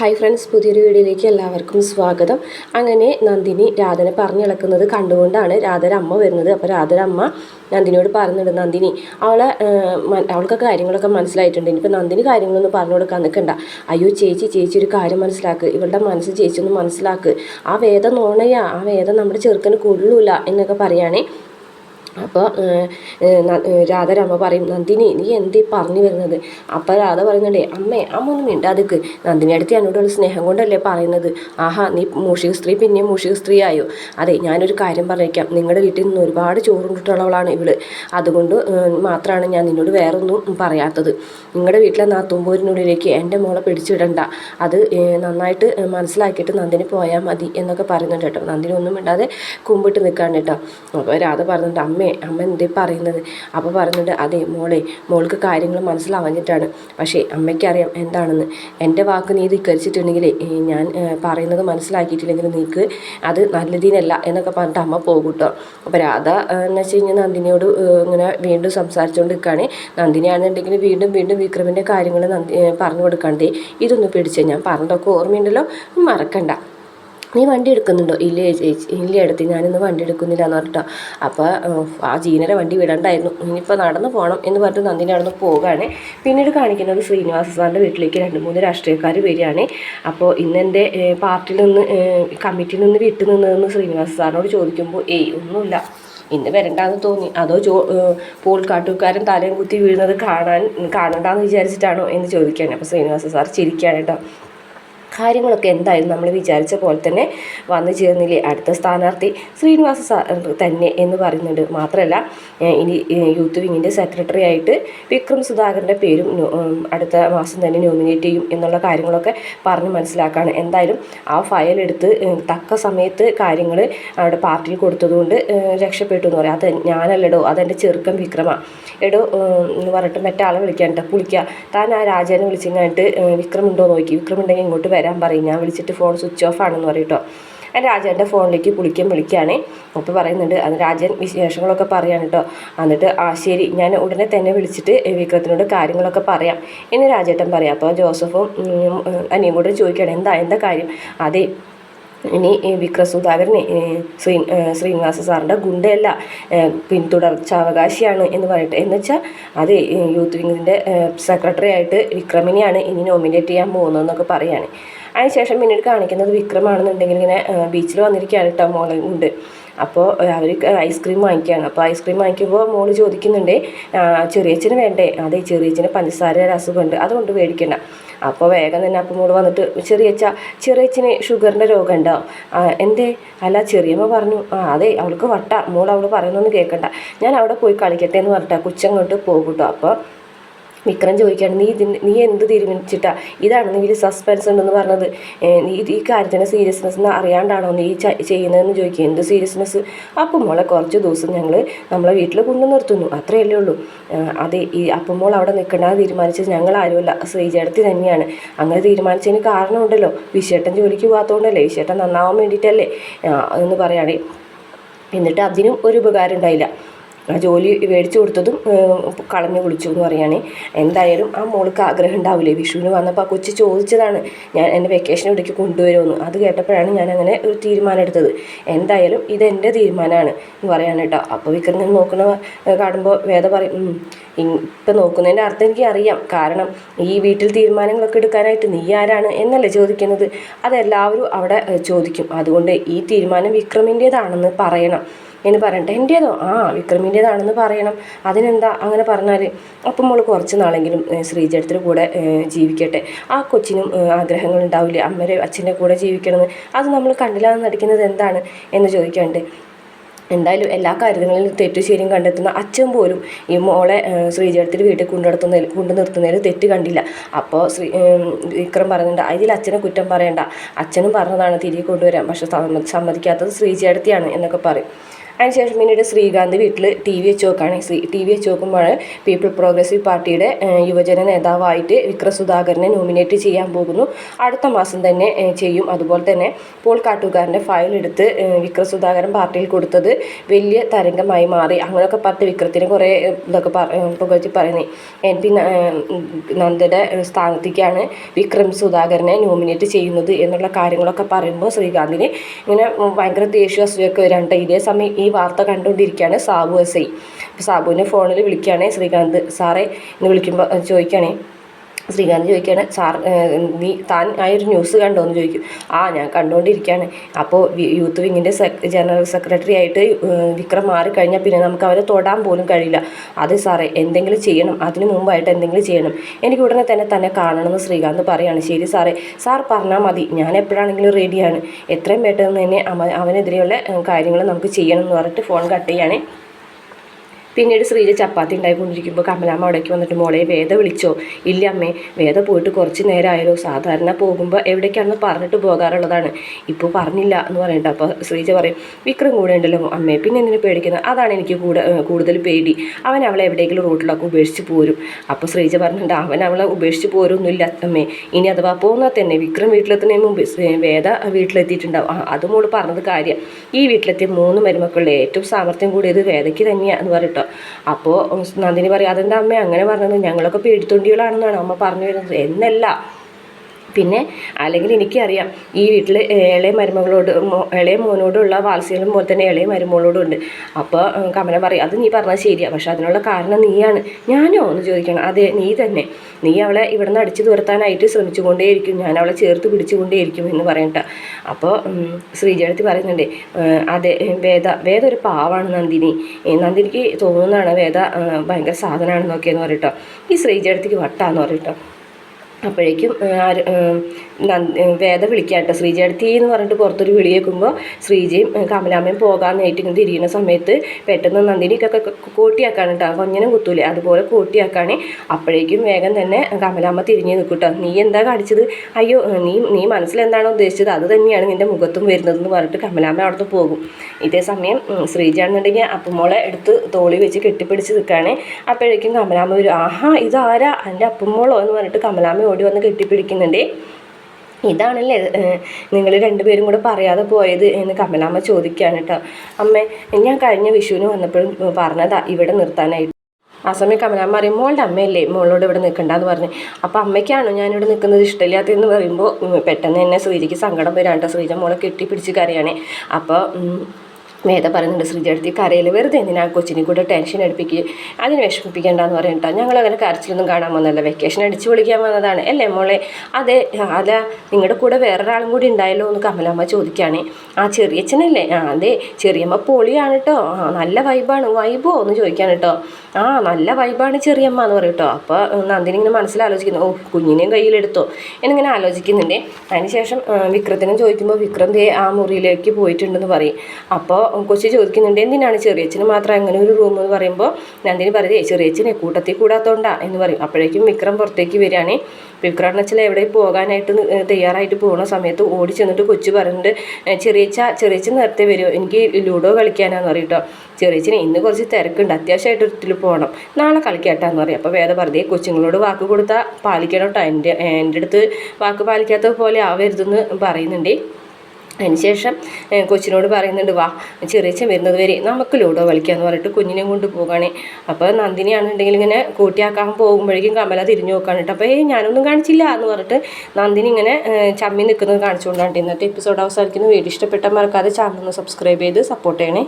Hi friends പുതിയൊരു വീഡിയോയിലേക്ക് എല്ലാവർക്കും സ്വാഗതം. അങ്ങനെ നന്ദിനി രാധനെ പറഞ്ഞിളക്കുന്നത് കണ്ടുകൊണ്ടാണ് രാധയുടെ അമ്മ വരുന്നത്. അപ്പോൾ രാധയുടെ അമ്മ നന്ദിനിയോട് പറഞ്ഞിട്ട് നന്ദിനി അവളെ അവൾക്ക് കാര്യങ്ങളൊക്കെ മനസ്സിലായിട്ടുണ്ട്. ഇനിയിപ്പോൾ നന്ദിനി കാര്യങ്ങളൊന്നും പറഞ്ഞു കൊടുക്കാൻ നിൽക്കണ്ട അയ്യോ ചേച്ചി ചേച്ചി ഒരു കാര്യം മനസ്സിലാക്ക്. ഇവളുടെ മനസ്സ് ചേച്ചി ഒന്ന് മനസ്സിലാക്ക്. ആ വേദം നോണയാ. ആ വേദം നമ്മുടെ ചെറുക്കന് കൊള്ളൂല എന്നൊക്കെ പറയുകയാണേ അപ്പോൾ രാധാരമ്മ പറയും നന്ദിനി നീ എന്തീ പറഞ്ഞു വരുന്നത്? അപ്പോൾ രാധ പറയുന്നുണ്ടേ അമ്മേ അമ്മ ഒന്നും മിണ്ടാതിക്ക്. നന്ദിനി അടുത്ത് എന്നോടുള്ള സ്നേഹം കൊണ്ടല്ലേ പറയുന്നത്? ആഹാ നീ മൂഷിക സ്ത്രീ പിന്നെയും മൂഷിക സ്ത്രീ ആയോ അതെ ഞാനൊരു കാര്യം പറഞ്ഞേക്കാം. നിങ്ങളുടെ വീട്ടിൽ നിന്ന് ഒരുപാട് ചോറുണ്ടിട്ടുള്ളവളാണ് ഇവൾ. അതുകൊണ്ട് മാത്രമാണ് ഞാൻ നിന്നോട് വേറൊന്നും പറയാത്തത്. നിങ്ങളുടെ വീട്ടിലെ നാത്തുമ്പോരിനുള്ളിലേക്ക് എന്റെ മോളെ പിടിച്ചിടണ്ട. അത് നന്നായിട്ട് മനസ്സിലാക്കിയിട്ട് നന്ദിനി പോയാൽ മതി എന്നൊക്കെ പറയുന്നുണ്ട് കേട്ടോ. നന്ദിനി ഒന്നും മിണ്ടാതെ കുമ്പിട്ട് നിൽക്കാണ് കേട്ടോ. അപ്പോൾ രാധ പറയുന്നുണ്ട് അമ്മേ അമ്മ എന്തേ പറയുന്നത്? അപ്പോൾ പറഞ്ഞിട്ട് അതെ മോളെ മോൾക്ക് കാര്യങ്ങൾ മനസ്സിലാവഞ്ഞിട്ടാണ്. പക്ഷേ അമ്മയ്ക്കറിയാം എന്താണെന്ന്. എന്റെ വാക്ക് നീ ധിക്കരിച്ചിട്ടുണ്ടെങ്കിൽ ഞാൻ പറയുന്നത് മനസ്സിലാക്കിയിട്ടില്ലെങ്കിൽ നീക്ക് അത് നല്ലതിനല്ല എന്നൊക്കെ പറഞ്ഞിട്ട് അമ്മ പോകൂട്ടോ. കേട്ടോ അപ്പോൾ രാധ എന്ന് വെച്ച് കഴിഞ്ഞാൽ നന്ദിനിയോട് ഇങ്ങനെ വീണ്ടും സംസാരിച്ചുകൊണ്ട് നിൽക്കുകയാണ് നന്ദിനിയാണെന്നുണ്ടെങ്കിൽ വീണ്ടും വീണ്ടും വിക്രമിന്റെ കാര്യങ്ങൾ നന്ദി പറഞ്ഞു കൊടുക്കണ്ടേ ഇതൊന്ന് പിടിച്ചേ ഞാൻ പറഞ്ഞതൊക്കെ ഓർമ്മയുണ്ടല്ലോ മറക്കണ്ട. നീ വണ്ടി എടുക്കുന്നുണ്ടോ? ഇല്ല ചേച്ചി ഇല്ല എടുത്ത് ഞാനിന്ന് വണ്ടി എടുക്കുന്നില്ല എന്ന് പറഞ്ഞിട്ടോ അപ്പോൾ ആ ജീനരെ വണ്ടി വിടണ്ടായിരുന്നു. ഇനിയിപ്പോൾ നടന്നു പോകണം എന്ന് പറഞ്ഞിട്ട് നന്ദിനി നടന്ന് പോവുകയാണ് പിന്നീട് കാണിക്കുന്നത് ശ്രീനിവാസ സാറിന്റെ വീട്ടിലേക്ക് രണ്ട് മൂന്ന് രാഷ്ട്രീയക്കാർ വരികയാണ്. അപ്പോൾ ഇന്ന് എന്റെ പാർട്ടിയിൽ നിന്ന് കമ്മിറ്റിയിൽ നിന്ന് വിട്ടു നിന്നതെന്ന് ശ്രീനിവാസ സാറിനോട് ചോദിക്കുമ്പോൾ ഏയ് ഒന്നുമില്ല. ഇന്ന് വരണ്ടാന്ന് തോന്നി. അതോ ചോ പോൾക്കാട്ടുകാരൻ തലയും കുത്തി വീഴുന്നത് കാണാൻ കാണണ്ടാന്ന് വിചാരിച്ചിട്ടാണോ? എന്ന് ചോദിക്കുകയാണ്. അപ്പോൾ ശ്രീനിവാസ സാർ ചിരിക്കുകയാണ് കേട്ടോ. കാര്യങ്ങളൊക്കെ എന്തായാലും നമ്മൾ വിചാരിച്ച പോലെ തന്നെ വന്നു ചേർന്നില്ലേ. അടുത്ത സ്ഥാനാർത്ഥി ശ്രീനിവാസ സാർ തന്നെ എന്ന് പറയുന്നുണ്ട്. മാത്രമല്ല ഇനി യൂത്ത് വിങ്ങിന്റെ സെക്രട്ടറി ആയിട്ട് വിക്രം സുധാകരന്റെ പേരും അടുത്ത മാസം തന്നെ നോമിനേറ്റ് ചെയ്യും എന്നുള്ള കാര്യങ്ങളൊക്കെ പറഞ്ഞ് മനസ്സിലാക്കാണ്. എന്തായാലും ആ ഫയൽ എടുത്ത് തക്ക സമയത്ത് കാര്യങ്ങൾ അവിടെ പാർട്ടിയിൽ കൊടുത്തതുകൊണ്ട് രക്ഷപ്പെട്ടു എന്ന് പറയാം. അത് ഞാനല്ലടോ അതെന്റെ ചെറുക്കൻ വിക്രമാണ് എടോ എന്ന് പറഞ്ഞിട്ട് മറ്റേ ആളെ വിളിക്കാൻ കേട്ടോ പുളിക്കുക താൻ ആ രാജാനെ വിളിച്ചിങ്ങായിട്ട് വിക്രം ഉണ്ടോ നോക്കി. വിക്രം ഉണ്ടെങ്കിൽ ഇങ്ങോട്ട് വരാൻ പറയും. ഞാൻ വിളിച്ചിട്ട് ഫോൺ സ്വിച്ച് ഓഫ് ആണെന്ന് പറയും ഞാൻ രാജാന്റെ ഫോണിലേക്ക് പുളിക്കാൻ വിളിക്കുകയാണ്. അപ്പോൾ പറയുന്നുണ്ട് അത് രാജൻ വിശേഷങ്ങളൊക്കെ പറയാണ് കേട്ടോ എന്നിട്ട് ആ ശരി. ഞാൻ ഉടനെ തന്നെ വിളിച്ചിട്ട് വിക്രത്തിനോട് കാര്യങ്ങളൊക്കെ പറയാം. എന്ന് രാജേട്ടൻ പറയാം. അപ്പോൾ ജോസഫും അനിയും കൂടെ ചോദിക്കുകയാണ് എന്താ എന്താ കാര്യം? അതെ ഇനി വിക്രം സുധാകരനെ ശ്രീ ശ്രീനിവാസ സാറിന്റെ ഗുണ്ടയല്ല പിന്തുടർച്ചാവകാശിയാണ് എന്ന് പറയട്ടെ. എന്ന് വെച്ചാൽ അത് യൂത്ത് വിങ്ങിന്റെ സെക്രട്ടറി ആയിട്ട് വിക്രമിനെയാണ് ഇനി നോമിനേറ്റ് ചെയ്യാൻ പോകുന്നതെന്നൊക്കെ പറയുകയാണ് അതിനുശേഷം പിന്നീട് കാണിക്കുന്നത് വിക്രമാണെന്നുണ്ടെങ്കിൽ ഇങ്ങനെ ബീച്ചിൽ വന്നിരിക്കുകയാണ് കേട്ടോ മോളെ ഉണ്ട്. അപ്പോൾ അവർ ഐസ്ക്രീം വാങ്ങിക്കുകയാണ്. അപ്പോൾ ഐസ്ക്രീം വാങ്ങിക്കുമ്പോൾ മോൾ ചോദിക്കുന്നുണ്ട് "ആ, ചെറിയച്ഛന് വേണ്ടേ? അതെ ചെറിയച്ഛന് പഞ്ചസാര അസുഖമുണ്ട്. അതുകൊണ്ട് മേടിക്കണ്ട. അപ്പോൾ വേഗം തന്നെ അപ്പം മോൾ വന്നിട്ട് ചെറിയച്ച ചെറിയച്ഛന് ഷുഗറിന്റെ രോഗം "ആ, എന്തേ? അല്ല ചെറിയമ്മ പറഞ്ഞു ആ അതെ അവൾക്ക് വട്ട. മോൾ അവൾ പറയുന്നൊന്നും കേൾക്കണ്ട. ഞാൻ അവിടെ പോയി കളിക്കട്ടെ എന്ന് പറഞ്ഞിട്ടാണ് കുച്ചങ്ങോട്ട് പോകും അപ്പോൾ വിക്രം ചോദിക്കുകയാണ് നീ ഇതിന് നീ എന്ത് തീരുമാനിച്ചിട്ടാ? ഇതാണ് നീ ഇതിൽ സസ്പെൻസ് ഉണ്ടെന്ന് പറഞ്ഞത്. നീ ഈ കാര്യത്തിന്റെ സീരിയസ്നെസ് എന്ന് അറിയാണ്ടാണോ നീ ചെയ്യുന്നതെന്ന് ചോദിക്കുക. എന്ത് സീരിയസ്നെസ് അപ്പം മോളെ കുറച്ച് ദിവസം ഞങ്ങൾ നമ്മളെ വീട്ടിൽ കൊണ്ടു നിർത്തുന്നു. അത്രയല്ലേ ഉള്ളൂ. അതെ ഈ അപ്പം മോൾ അവിടെ നിൽക്കണ്ട തീരുമാനിച്ചത് ഞങ്ങൾ ആരുമല്ല ശ്രീജടത്തി തന്നെയാണ്. അങ്ങനെ തീരുമാനിച്ചതിന് കാരണമുണ്ടല്ലോ. വിശേട്ടൻ ജോലിക്ക് പോകാത്തതുകൊണ്ടല്ലേ വിശേട്ടൻ നന്നാവാൻ വേണ്ടിയിട്ടല്ലേ എന്ന് പറയുകയാണെങ്കിൽ എന്നിട്ട് അതിനും ഒരു ഉപകാരം ഉണ്ടായില്ല. ആ ജോലി മേടിച്ചു കൊടുത്തതും കളഞ്ഞു കുളിച്ചു എന്ന് പറയുകയാണ് എന്തായാലും ആ മോൾക്ക് ആഗ്രഹം ഉണ്ടാവില്ലേ? വിഷുവിന് വന്നപ്പോൾ ആ കൊച്ചു ചോദിച്ചതാണ് ഞാൻ എന്റെ വെക്കേഷൻ ഇടയ്ക്ക് കൊണ്ടുവരുമെന്ന്? അത് കേട്ടപ്പോഴാണ് ഞാൻ അങ്ങനെ ഒരു തീരുമാനം എടുത്തത്. എന്തായാലും ഇതെന്റെ തീരുമാനമാണ് എന്ന് പറയാണ് കേട്ടോ. അപ്പോൾ വിക്രം നോക്കണ കാണുമ്പോൾ വേദ പറയും "ഉം, ഇ- ഇപ്പം നോക്കുന്നതിന്റെ അർത്ഥം എനിക്ക് അറിയാം കാരണം ഈ വീട്ടിൽ തീരുമാനങ്ങളൊക്കെ എടുക്കാനായിട്ട് നീ ആരാണ് എന്നല്ലേ ചോദിക്കുന്നത്? അതെല്ലാവരും അവിടെ ചോദിക്കും. അതുകൊണ്ട് ഈ തീരുമാനം വിക്രമിന്റേതാണെന്ന് പറയണം. എന്ന് പറഞ്ഞിട്ട് എന്റേതോ ആ വിക്രമിന്റേതാണെന്ന് പറയണം. അതിനെന്താ അങ്ങനെ പറഞ്ഞാൽ അപ്പം മോൾ കുറച്ച് നാളെങ്കിലും ഏഹ്, കൂടെ ജീവിക്കട്ടെ. ആ കൊച്ചിനും ആഗ്രഹങ്ങൾ ഉണ്ടാവില്ലേ? അമ്മയുടെ അച്ഛന്റെ കൂടെ ജീവിക്കണമെന്ന് അത് നമ്മൾ കണ്ടില്ലാതെ നടിക്കുന്നത് എന്താണ് എന്ന് ചോദിക്കാണ്ട്. എന്തായാലും എല്ലാ കാര്യങ്ങളിലും തെറ്റു ശരിയും കണ്ടെത്തുന്ന അച്ഛൻ പോലും ഈ മോളെ ശ്രീജടത്തിൽ വീട്ടിൽ കൊണ്ടുനടത്തുന്നതിൽ കൊണ്ടു നിർത്തുന്നതിൽ തെറ്റ് കണ്ടില്ല. അപ്പോൾ ശ്രീ വിക്രം പറയുന്നുണ്ട് അതിൽ അച്ഛനെ കുറ്റം പറയണ്ട. അച്ഛനും പറഞ്ഞതാണ് തിരികെ കൊണ്ടുവരാൻ. പക്ഷെ സമ്മ- സമ്മതിക്കാത്തത് ശ്രീജടത്തിയാണ് എന്നൊക്കെ പറയും. അതിനുശേഷം പിന്നീട് ശ്രീകാന്ത് വീട്ടിൽ ടി വി വെച്ച് നോക്കുകയാണ് ശ്രീ ടി വി വെച്ച് നോക്കുമ്പോൾ പീപ്പിൾ പ്രോഗ്രസീവ് പാർട്ടിയുടെ യുവജന നേതാവായിട്ട് വിക്രം സുധാകരനെ നോമിനേറ്റ് ചെയ്യാൻ പോകുന്നു. അടുത്ത മാസം തന്നെ ചെയ്യും. അതുപോലെ തന്നെ പോൾ കാട്ടുകാരന്റെ ഫയൽ എടുത്ത് വിക്രം സുധാകരൻ പാർട്ടിയിൽ കൊടുത്തത് വലിയ തരംഗമായി മാറി. അങ്ങനെയൊക്കെ പറഞ്ഞ് വിക്രത്തിന് കുറേ ഇതൊക്കെ പറ പുകഴ്ത്തി പറയുന്നത് എൻ പി നന്ദയുടെ സ്ഥാനത്തേക്കാണ് വിക്രം സുധാകരനെ നോമിനേറ്റ് ചെയ്യുന്നത് എന്നുള്ള കാര്യങ്ങളൊക്കെ പറയുമ്പോൾ ശ്രീകാന്തിന് ഇങ്ങനെ ഭയങ്കര ദേഷ്യ അസൂയൊക്കെ ഇതേ സമയം ഈ വാർത്ത കണ്ടുകൊണ്ടിരിക്കുകയാണ് സാബു എസ് ഐ. അപ്പോൾ സാബുവിനെ ഫോണിൽ വിളിക്കുകയാണ് ശ്രീകാന്ത് സാറേ എന്ന് വിളിക്കുമ്പോൾ ചോദിക്കുകയാണേ. ശ്രീകാന്ത് ചോദിക്കുകയാണ് സാർ നീ താൻ ആ ഒരു ന്യൂസ് കണ്ടോ? എന്ന് ചോദിക്കും. ആ ഞാൻ കണ്ടുകൊണ്ടിരിക്കുകയാണ് അപ്പോൾ യൂത്ത് വിങ്ങിന്റെ ജനറൽ സെക്രട്ടറി ആയിട്ട് വിക്രം മാറിക്കഴിഞ്ഞാൽ പിന്നെ നമുക്ക് അവരെ തൊടാൻ പോലും കഴിയില്ല. അത് സാറേ എന്തെങ്കിലും ചെയ്യണം. അതിന് മുമ്പായിട്ട് എന്തെങ്കിലും ചെയ്യണം. എനിക്ക് ഉടനെ തന്നെ തന്നെ കാണണമെന്ന് ശ്രീകാന്ത് പറയാണ്. ശരി സാറേ. സാർ പറഞ്ഞാൽ മതി. ഞാൻ എപ്പോഴാണെങ്കിലും റെഡിയാണ്. എത്രയും പെട്ടെന്ന് തന്നെ അവ അവനെതിരെയുള്ള കാര്യങ്ങൾ നമുക്ക് ചെയ്യണം എന്ന് പറഞ്ഞിട്ട് ഫോൺ കട്ട് ചെയ്യാണ്. പിന്നീട് ശ്രീജ ചപ്പാത്തി ഉണ്ടായിക്കൊണ്ടിരിക്കുമ്പോൾ കമലാമ്മ അവിടേക്ക് വന്നിട്ട് മോളെ വേദ വിളിച്ചോ? ഇല്ല അമ്മേ വേദ പോയിട്ട് കുറച്ച് നേരമായാലോ സാധാരണ പോകുമ്പോൾ എവിടേക്കാണെന്ന് പറഞ്ഞിട്ട് പോകാറുള്ളതാണ്. ഇപ്പോൾ പറഞ്ഞില്ല എന്ന് പറഞ്ഞിട്ട് അപ്പോൾ ശ്രീജ പറയും വിക്രം കൂടെ ഉണ്ടല്ലോ അമ്മേ പിന്നെ എന്തിനു പേടിക്കുന്നത്? അതാണ് എനിക്ക് കൂടെ കൂടുതൽ പേടി. അവൻ അവളെ എവിടെയെങ്കിലും റോട്ടിലൊക്കെ ഉപേക്ഷിച്ച് പോരും. അപ്പോൾ ശ്രീജ പറഞ്ഞിട്ടുണ്ട് അവൻ അവളെ ഉപേക്ഷിച്ച് പോരൊന്നുമില്ല അമ്മേ. ഇനി അഥവാ പോകുന്നാൽ തന്നെ വിക്രം വീട്ടിലെത്തുന്നതിന് മുമ്പ് വേദ വീട്ടിലെത്തിയിട്ടുണ്ടാവും. അത് മോൾ പറഞ്ഞത് കാര്യം. ഈ വീട്ടിലെത്തിയ മൂന്ന് മരുമക്കളിലെ ഏറ്റവും സാമർത്ഥ്യം കൂടിയത് വേദയ്ക്ക് തന്നെയാണ് എന്ന് പറഞ്ഞിട്ടോ അപ്പോൾ നന്ദിനി പറയും അതെന്താ അമ്മ? അങ്ങനെ പറഞ്ഞത് ഞങ്ങളൊക്കെ പേടിത്തൊണ്ടികളാണെന്നാണ് അമ്മ പറഞ്ഞു വരുന്നത്. എന്നല്ല പിന്നെ അല്ലെങ്കിൽ എനിക്കറിയാം ഈ വീട്ടിൽ ഇളയ മരുമകളോട് ഇളയ മോനോടുള്ള വാത്സല്യം പോലെ തന്നെ ഇളയ മരുമകളോടും ഉണ്ട്. അപ്പോൾ കമല പറയും അത് നീ പറഞ്ഞാൽ ശരിയാണ് പക്ഷെ അതിനുള്ള കാരണം നീയാണ്. ഞാനോ എന്ന് ചോദിക്കണം അതെ നീ തന്നെ. നീ അവളെ ഇവിടെ നിന്ന് അടിച്ചു തുരത്താനായിട്ട് ശ്രമിച്ചുകൊണ്ടേയിരിക്കും. ഞാൻ അവളെ ചേർത്ത് പിടിച്ചുകൊണ്ടേയിരിക്കും എന്ന് പറയട്ടെ അപ്പോൾ ശ്രീജയത്തി പറയുന്നുണ്ട് "ഏഹ്, അതെ വേദ വേദ ഒരു പാവാണ് നന്ദിനി. നന്ദിനിക്ക് തോന്നുന്നതാണ് വേദ ഭയങ്കര സാധനമാണെന്നൊക്കെയെന്ന് പറയട്ടോ ഈ ശ്രീജയത്തിക്ക് വട്ടാന്ന് പറയട്ടോ അപ്പോഴേക്കും ആര്, വേദ വിളിക്കാട്ടോ ശ്രീജയടുത്തി എന്ന് പറഞ്ഞിട്ട് പുറത്തൊരു വിളി കേൾക്കുമ്പോൾ ശ്രീജയും കമലാമ്മയും പോകാമെന്നായിട്ട് ഇങ്ങനെ തിരിയുന്ന സമയത്ത് പെട്ടെന്ന് നന്ദിനിക്കൊക്കെ കൂട്ടിയാക്കാണ് കേട്ടോ. കൊഞ്ഞനും കുത്തൂലേ. അതുപോലെ കൂട്ടിയാക്കാണ്. അപ്പോഴേക്കും വേഗം തന്നെ കമലാമ്മ തിരിഞ്ഞ് നിൽക്കൂട്ടോ നീ എന്താ കാണിച്ചത്? അയ്യോ നീ നീ മനസ്സിലെന്താണോ ഉദ്ദേശിച്ചത്? അത് തന്നെയാണ് നിന്റെ മുഖത്തും വരുന്നതെന്ന് പറഞ്ഞിട്ട് കമലാമ്മ അവിടുത്തെ പോകും. ഇതേ സമയം ശ്രീജയാണെന്നുണ്ടെങ്കിൽ അപ്പുമോളെ എടുത്ത് തോളി വെച്ച് കെട്ടിപ്പിടിച്ച് നിൽക്കുകയാണ്. അപ്പോഴേക്കും കമലാമ്മ വരും. ആഹാ ഇതാരാ? എന്റെ അപ്പുമോളോ? എന്ന് പറഞ്ഞിട്ട് കമലാമ്മ ഓടി വന്ന് കെട്ടിപ്പിടിക്കുന്നുണ്ട്. ഇതാണല്ലേ നിങ്ങൾ രണ്ടുപേരും കൂടെ പറയാതെ പോയത് എന്ന് കമലാമ്മ ചോദിക്കുകയാണ് കേട്ടോ. അമ്മേ ഞാൻ കഴിഞ്ഞ വിഷുവിന് വന്നപ്പോഴും പറഞ്ഞതാ ഇവിടെ നിർത്താനായിട്ട്. ആ സമയം കമലാമ്മ പറയും മോളുടെ അമ്മയല്ലേ മോളോട് ഇവിടെ നിൽക്കണ്ടെന്ന് പറഞ്ഞ്. അപ്പോൾ അമ്മയ്ക്കാണോ ഞാനിവിടെ നിൽക്കുന്നത്? ഇഷ്ടമില്ലാത്തതെന്ന് പറയുമ്പോൾ പെട്ടെന്ന് തന്നെ ശ്രീജയ്ക്ക് സങ്കടം വരാണ്ട് ശ്രീജ മോളെ കെട്ടിപ്പിടിച്ച് കരയാണേ. അപ്പോൾ വേദ പറയുന്നുണ്ട് ശ്രീജടുത്തി കരയിൽ വെറുതെ എന്തിനാ കൊച്ചിനെ കൂടെ ടെൻഷൻ എടുപ്പിക്കുക അതിന് വിഷമിപ്പിക്കേണ്ടെന്ന് ഞങ്ങൾ അങ്ങനെ കരച്ചിലൊന്നും കാണാൻ വന്നല്ല വെക്കേഷൻ അടിച്ചു വിളിക്കാൻ വന്നതാണ്. അല്ലേ മോളെ? അതെ അല്ല നിങ്ങളുടെ കൂടെ വേറൊരാളും കൂടി ഉണ്ടായല്ലോ എന്ന് കമലമ്മ ചോദിക്കുകയാണേ ആ ചെറിയച്ഛനല്ലേ? ആ അതെ ചെറിയമ്മ പൊളിയാണ് കേട്ടോ ആ നല്ല വൈബാണ് വൈബോ എന്ന് ചോദിക്കാണ് കേട്ടോ ആ നല്ല വൈബാണ് ചെറിയമ്മ എന്ന് പറയും കേട്ടോ അപ്പോൾ നന്ദിനി ഇങ്ങനെ മനസ്സിലാലോചിക്കുന്നു. ഓ കുഞ്ഞിനെയും കയ്യിലെടുത്തോ? എന്നിങ്ങനെ ആലോചിക്കുന്നുണ്ട്. അതിനുശേഷം ശേഷം വിക്രത്തിനും ചോദിക്കുമ്പോൾ വിക്രം ദേ ആ മുറിയിലേക്ക് പോയിട്ടുണ്ടെന്ന് പറയും. അപ്പോൾ കൊച്ചി ചോദിക്കുന്നുണ്ട് എന്തിനാണ് ചെറിയച്ഛന് മാത്രം അങ്ങനെ ഒരു റൂം എന്ന് പറയുമ്പോൾ നന്ദിനി പറയുന്നത് ചെറിയച്ഛനെ കൂട്ടത്തിൽ കൂടാത്തോണ്ടാ എന്ന് പറയും. അപ്പോഴേക്കും വിക്രം പുറത്തേക്ക് വരികയാണ്. വിക്രം അച്ഛൻ എവിടെ പോകാനായിട്ട് തയ്യാറായിട്ട് പോകുന്ന സമയത്ത് ഓടി ചെന്നിട്ട് കൊച്ചു പറഞ്ഞിട്ട് "ഏഹ് ചെറിയച്ഛ ചെറിയച്ഛൻ നേരത്തെ വരുമോ എനിക്ക് ലൂഡോ കളിക്കാനാന്ന് പറയും കേട്ടോ ചെറിയച്ഛന് ഇന്ന് കുറച്ച് തിരക്കുണ്ട് അത്യാവശ്യമായിട്ട് ഒരിക്കൽ പോകണം നാളെ കളിക്കാട്ടാന്ന് പറയും. അപ്പോൾ വേദ പറഞ്ഞേ കൊച്ചുങ്ങളോട് വാക്ക് കൊടുത്താൽ പാലിക്കണം കേട്ടോ എന്റെ എന്റെ അടുത്ത് വാക്ക് പാലിക്കാത്ത പോലെ ആവരുതെന്ന് പറയുന്നുണ്ട്. അതിനുശേഷം ശേഷം കൊച്ചിനോട് പറയുന്നുണ്ട് വാ ചെറിയച്ഛൻ വരുന്നത് വരെ നമുക്ക് ലൂഡോ കളിക്കാമെന്ന് പറഞ്ഞിട്ട് കുഞ്ഞിനെയും കൊണ്ട് പോവുകയാണ് അപ്പോൾ നന്ദിനിയാണെന്നുണ്ടെങ്കിൽ ഇങ്ങനെ കൂട്ടിയാക്കാൻ പോകുമ്പോഴേക്കും കമല തിരിഞ്ഞു നോക്കാണ് കേട്ടോ. അപ്പോൾ ഏയ് ഞാനൊന്നും കാണിച്ചില്ല എന്ന് പറഞ്ഞിട്ട് നന്ദിനി ഇങ്ങനെ ചമ്മി നിൽക്കുന്നത് കാണിച്ചുകൊണ്ടാണ് ഇന്നത്തെ എപ്പിസോഡ് അവസാനിക്കുന്നു. വീഡിയോ ഇഷ്ടപ്പെട്ട മറക്കാതെ ചാനൽ ഒന്ന് സബ്സ്ക്രൈബ് ചെയ്ത് സപ്പോർട്ട് ചെയ്യണേ.